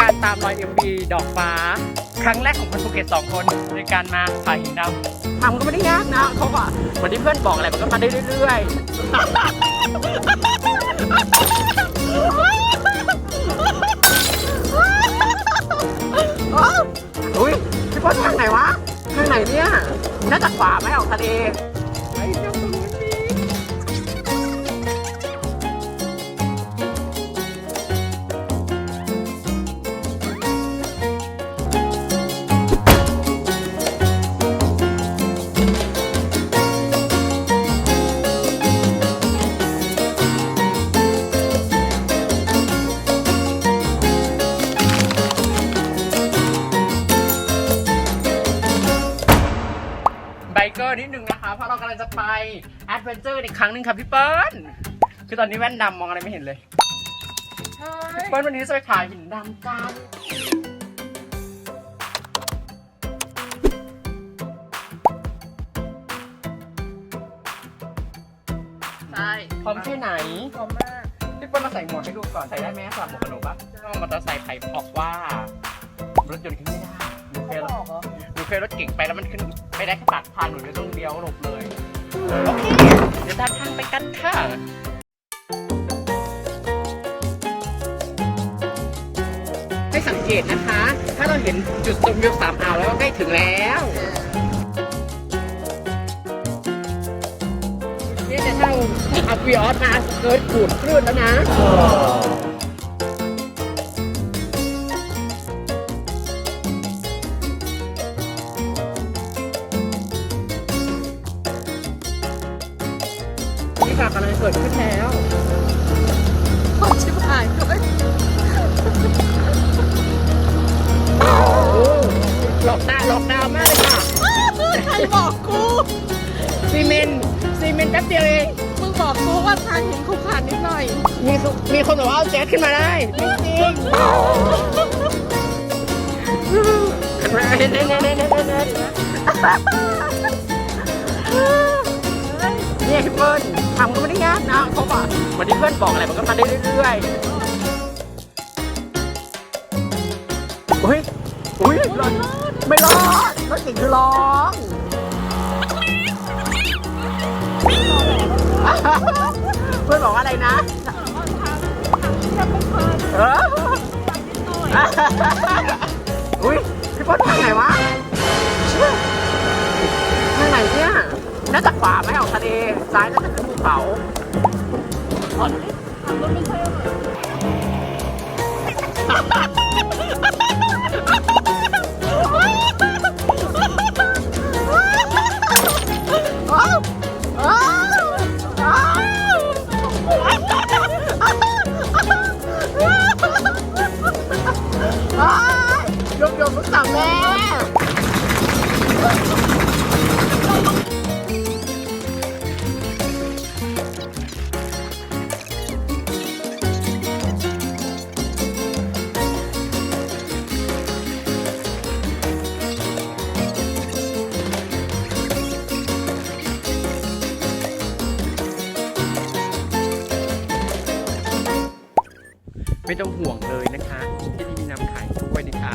การตามรอย MV ดอกฟ้า ครั้งแรกของคนภูเก็ตสองคนในการมาผาหินดำทำก็ไม่ได้ยากนะเขาก็เหมือนที่เพื่อนบอกอะไรมันก็มาได้เรื่อยๆอุ้ยพี่พ่อทางไหนวะ ทางไหนเนี่ยน่าจะขวาไหมออกทะเล เกอร์นิดนึงนะคะ เพราะเรากำลังจะไปแอดเวนเจอร์อีกครั้งหนึ่งครับพี่เปิ้ล คือตอนนี้แว่นดำมองอะไรไม่เห็นเลย พี่เปิ้ลวันนี้จะไปถ่ายหินดำกัน ใช่พร้อมแค่ไหน พร้อมมาก พี่เปิ้ลมาใส่หมวกให้ดูก่อน ใส่ได้ไหมสำหรับหมวกกระโหลกปะมอเตอร์ไซค์ไผ่บอกว่ารถยนต์ขึ้นไม่ได้หนูเคยเขาบอกเหรอหนูเค ยรถเก่งไปแล้วมันขึ้นไม่ได้แค่ตัดทางหนูจะต้องเลี้ยวหลบเลยโอเคเดี๋ยวตามทางไปกันค่ะให้สังเกตนะคะ ถ้าเราเห็นจุดชมวิวสามอ่าวแล้วก็ใกล้ถึงแล้วนี่จะเท่าเอาวีออสมาเกิดขูดคลื่นแล้วนะ นี่ค่ะกำลังเกิดขึ้นแล้วโคตรชิบหายเลยหลอกดาวน์หลอกดาวน์มากเลยค่ะใครบอกกูซีเมนต์ซีเมนต์แป๊บเดียวเอง มึงบอกกูว่าทางหินขุขาดนิดหน่อย มีสุมีคนบอกว่าเอาแจ๊สขึ้นมาได้จริงๆเน่เน่เน่ เน่เน่เน่เนี่ยพี่เปิ้ลทำก็ไม่ได้ยากนะเขาบอกเหมือนที่เพื่อนบอกอะไรมันก็มาได้เรื่อยๆอุ้ยอุ้ยรอดไม่รอดรถเก่งคือร้องเพื่อนบอกว่าอะไรนะเอออุ้ยพี่ป้อนทางไหนวะทางไหนเนี่ย น่าจะขวาไหมออกทะเลซ้ายน่าจะขึ้นภูเขาอ้ ไม่ต้องห่วงเลยนะคะที่นี่มีน้ำขายด้วยนะคะ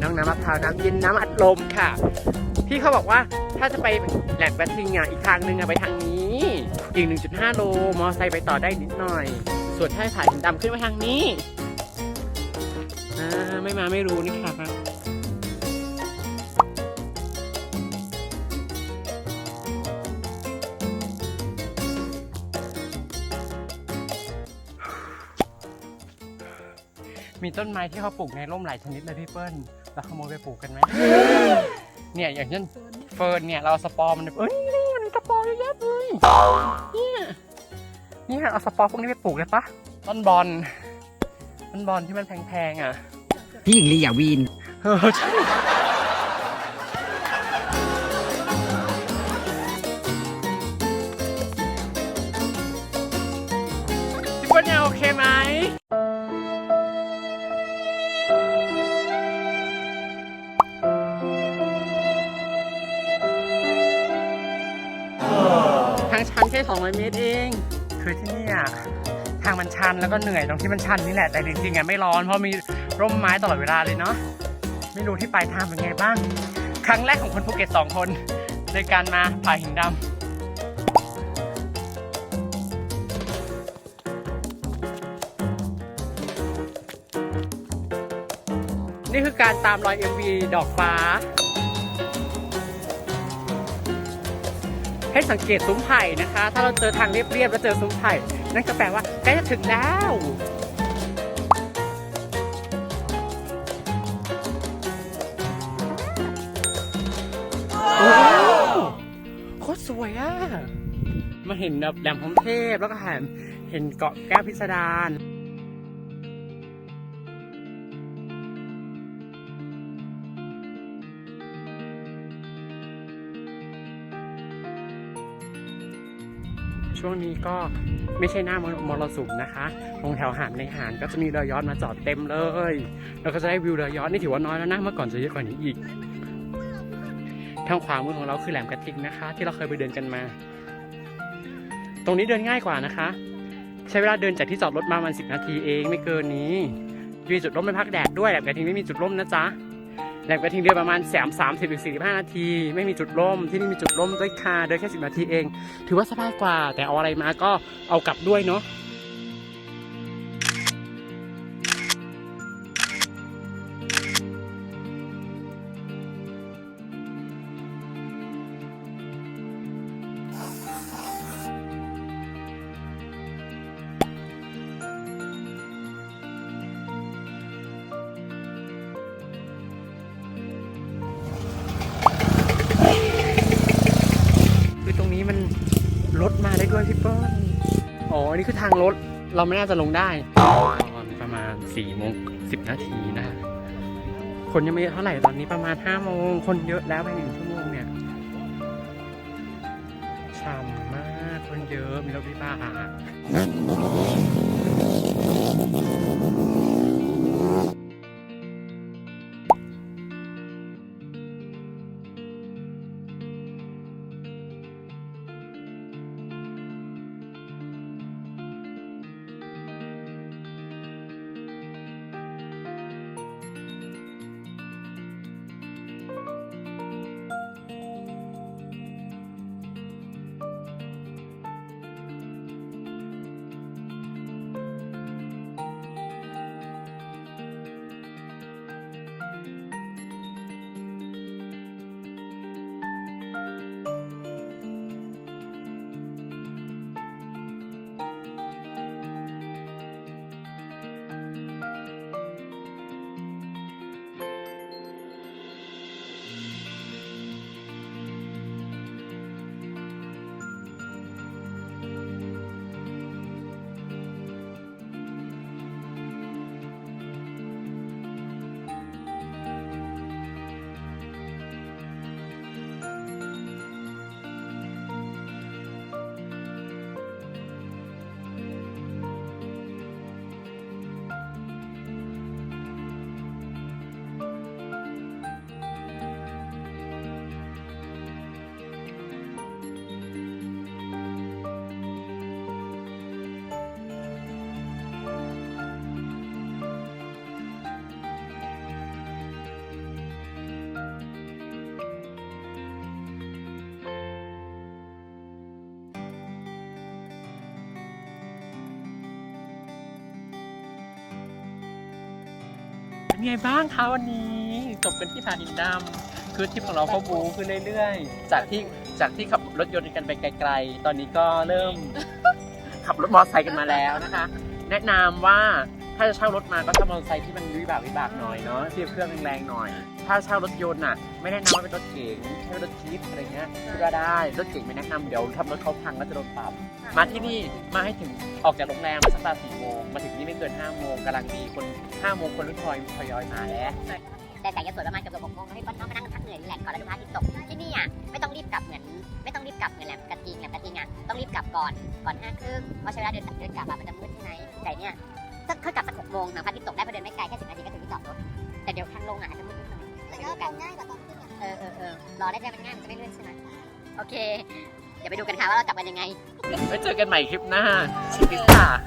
น้ำน้ำมะพร้าวน้ำเย็นน้ำอัดลมค่ะ พี่เขาบอกว่าถ้าจะไปแหลกแบทซิงอะอีกทางหนึ่งอะไปทางนี้อีก 1.5 โลมอไซค์ไปต่อได้นิดหน่อย ส่วนถ้าถ่ายหินดำขึ้นไปทางนี้อ่าไม่มาไม่รู้นี่ค่ะ มีต้นไม้ที่เขาปลูกในร่มหลายชนิดเลยพี่เปิ้ลเราขโมยไปปลูกกันไหมเนี่ยอย่างเช่นเฟิร์นเนี่ยเราเอาสปอร์มันเอ้ยนี่มันมีสปอร์เยอะแยะเลยเนี่ยนี่เอาสปอร์พวกนี้ไปปลูกเลยปะต้นบอลต้นบอลที่มันแพงๆอะพี่หญิงลีอย่าวีนเออใช่ ค่200เมตรเอง คือที่นี่ยทางมันชันแล้วก็เหนื่อยตรงที่มันชันนี่แหละแต่จริงๆอะไม่ร้อนเพราะมีร่มไม้ตลอดเวลาเลยเนาะไม่รู้ที่ปลายทางเป็นไงบ้าง ครั้งแรกของคนภูเก็ตสองคนในการมาผาหินดำนี่คือการตามรอย MV ดอกฟ้า ให้สังเกตซุ้มไผ่นะคะ ถ้าเราเจอทางเรียบๆแล้วเจอซุ้มไผ่นั่นก็แปลว่าใกล้จะถึงแล้วโคตรสวยอะ มาเห็นแบบแหลมพรมเทพแล้วก็เห็นเห็นเกาะแก้วพิสดาร ช่วงนี้ก็ไม่ใช่หน้ามรสุมนะคะตรงแถวหาดในหาดก็จะมีเรือยอชต์มาจอดเต็มเลย แล้วก็จะได้วิวเรือยอชต์นี่ถือว่าน้อยแล้วนะเมื่อก่อนจะเยอะกว่านี้อีก ทางขวามือของเราคือแหลมกระทิงนะคะ ที่เราเคยไปเดินกันมา ตรงนี้เดินง่ายกว่านะคะ ใช้เวลาเดินจากที่จอดรถมาประมันสินาทีเองไม่เกินนี้มีจุดร่มไม่พักแดดด้วยแหลมกระทิงไม่มีจุดร่มนะจ๊ะ แหล่งไปทิ้งเรือประมาณแสมสามสิบถึงสี่สิบห้านาที ไม่มีจุดร่มที่นี่มีจุดร่มด้วยค่ะเดินแค่สิบนาทีเอง ถือว่าสบายกว่า แต่เอาอะไรมาก็เอากลับด้วยเนาะ พี่เปิ้ลอ๋ออันนี้คือทางรถ เราไม่น่าจะลงได้ตอนประมาณสี่โมงสิบนาทีนะคะคนยังไม่เยอะเท่าไหร่ตอนนี้ประมาณห้าโมง คนเยอะแล้วภายในหนึ่งชั่วโมงเนี่ยช่ำมาก คนเยอะ มีรถวิบาก ไงบ้างคะวันนี้จบกันที่ผาหินดำคือทริปของเราก็บูขึ้นเรื่อยๆ จากที่จากที่ขับรถยนต์กันไปไกล ๆ ตอนนี้ก็เริ่ม ขับรถมอเตอร์ไซค์กันมาแล้วนะคะ แนะนำว่าถ้าจะเช่ารถมาก็เช่ามอเตอร์ไซค์ที่มันวิบากวิบากหน่อยเนาะที่เครื่องแรงๆหน่อย ถ้าเช่ารถยนต์น่ะ ไม่แนะนำว่าเป็นรถเก๋งใช้รถจี๊ปอะไรเงี้ยก็ได้ รถเก๋งไม่แนะนำเดี๋ยวทำรถเขาพังแล้วจะโดนปรับ มาที่นี่มาให้ถึงออกจากโรงแรมมาสักตาสี่โมงมาถึงนี่ไม่เกินห้าโมงกำลังดีคนห้าโมงคนรุ่นทอยทยอยมาแล้ว แต่แสงจะสวยประมาณเกือบหกโมงแล้วพี่เปิ้ลก็มานั่งพักเหนื่อยรีแลกซ์ก่อนแล้วดูพระอาทิตย์ตกที่นี่อะไม่ต้องรีบกลับเหมือน ไม่ต้องรีบกลับเหมือนแหลมกระทิงแหลมกระทิงอะต้องรีบกลับก่อนก่อนห้าครึ่งเพราะใช้เวลาเดินเดินกลับอะมันจะมืดใช่ไหมแต่เนี่ยถ้าถ้ากลับสักหกโมงนะพระอาทิตย์ตกได้เพราะเดินไม่ไกลแค่สิบนาทีก็ถึงที่จอดรถแต่เดี๋ยวทางลงอะอาจจะมืดนิดหน่อย แต่ก็กันง่ายกว่าตอนขึ้นอะเออเออเออรอได้ใจมันง่ายมันจะไม่เลื่อนใช่ไหมโอเค เดี๋ยวไปดูกันค่ะว่าเราจับกันยังไง ไว้เจอกันใหม่คลิปหน้าชิคกี้พาย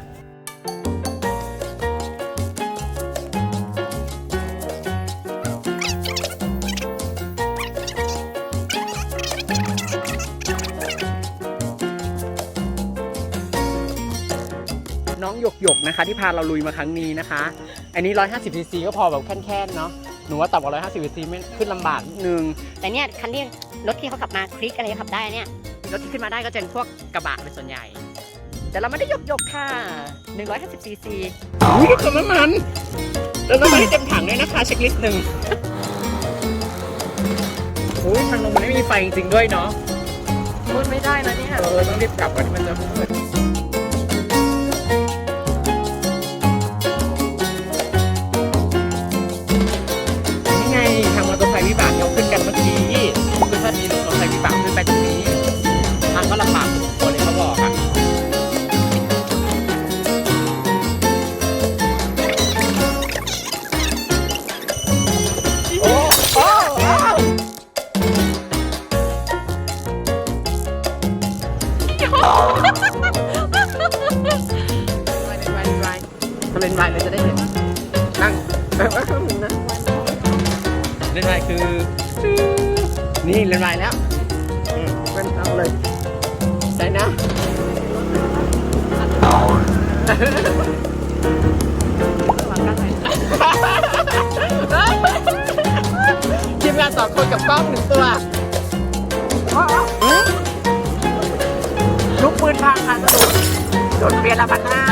น้องหยกหยกนะคะ ที่พาเราลุยมาครั้งนี้นะคะ อันนี้ 150cc ก็พอแบบแค่นๆเนาะ หนูว่าต่ำกว่า 150ซีซีไม่ขึ้นลำบากนิดนึง แต่เนี่ยคันที่รถที่เขาขับมาคลิกอะไรขับได้เนี่ยรถที่ขึ้นมาได้ก็จะเป็นพวกกระบะเป็นส่วนใหญ่ แต่เราไม่ได้หยกหยกๆค่ะ150ซีซีอุ้ยเติมน้ำมันเติมน้ำมันให้เต็มถังด้วยนะคะเช็คลิสต์หนึ่งอุ้ยทางลงมันไม่มีไฟจริงๆด้วยเนาะพูดไม่ได้นะเนี่ยเออต้องรีบกลับก่อนที่มันจะ ทีมงานสองคนกับกล้องหนึ่งตัวลูกปืนทางค่ะสนุกโดนเปลี่ยนละพันห้า